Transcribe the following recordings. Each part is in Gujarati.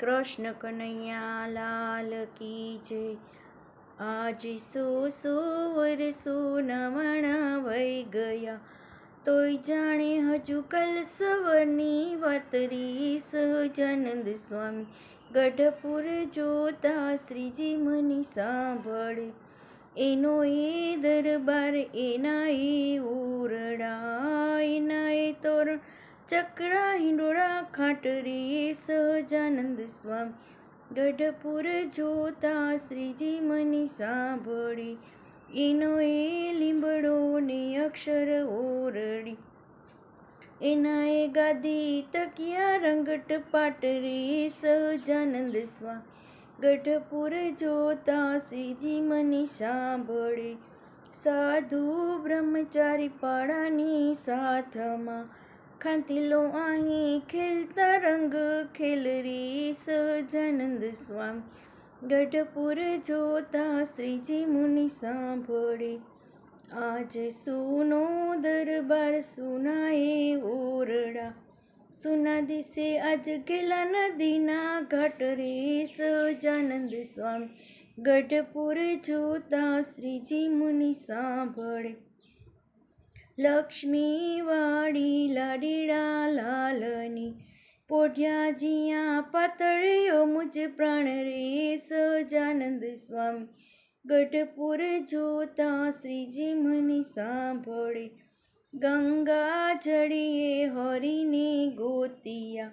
કૃષ્ણ કનૈયા લાલ કી જય. આજ સો સો વર્ષો નવાણા વહી ગયા. તોય જાણે હજુ કલ સવની વતરી સહજાનંદ સ્વામી. ગઢપુર જોતા શ્રીજી મની સાંભળે. એનો એ દરબાર એના એ ઓરડા એના એ તોરણ ચકડા હિંડોળા ખાટરી સહજાનંદ સ્વામી. ગઢપુર જોતા શ્રીજી મની સાંભળી. એનો એ લીંબડો ને અક્ષર ઓરડી. એના એ ગાદી તકિયા રંગટ પાટરી સહજાનંદ સ્વામી. ગઢપુર જોતા શ્રીજી મની સાંભળી. સાધુ બ્રહ્મચારી પાડાની સાથમાં ખાંતિલો અહીં ખેલતા રંગ ખેલરી સહજાનંદ સ્વામી. ગઢપુર જોતા શ્રીજી મુનિ સાંભળે. આજ સુનો દરબાર સુનાએ ઓરડા. સુના દિશે આજ ગેલા નદીના ઘાટ રે સહજાનંદ સ્વામી. ગઢપુર જોતા શ્રીજી મુનિ સાંભળે. લક્ષ્મી વાડી લાડીડા લાલની પોઢિયા જીયા પાતળીઓ મુજ પ્રાણ રે સજાનંદ સ્વામી. ગઢપુર જોતા શ્રીજી મને સાંભળે, ગંગા જડીએ હરીને ગોતિયા.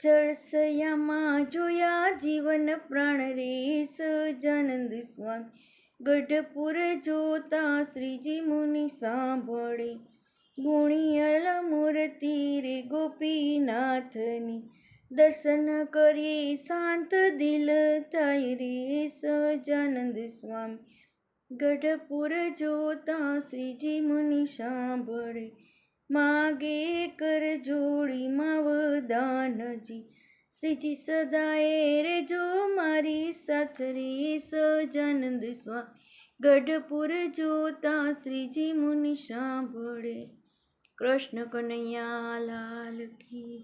ચરસયામાં જોયા જીવન પ્રાણ રે સજાનંદ સ્વામી. ગઢપુર જોતા શ્રીજી મુનિ સાંભળે. ગુણિયલ મૂર્તિ રે ગોપીનાથની દર્શન કરીએ, શાંત દિલ થાય રે સજાનંદ સ્વામી. ગઢપુર જોતા શ્રીજી મુનિ સાંભળે. માગે કર જોડીમાં વદાનજી શ્રીજી સદાએ રે જો મારી સાથરી રે સહજાનંદ સ્વામી. ગઢપુર જોતા શ્રીજી મુનિ સાંભળે. કૃષ્ણ કનૈયા લાલ કી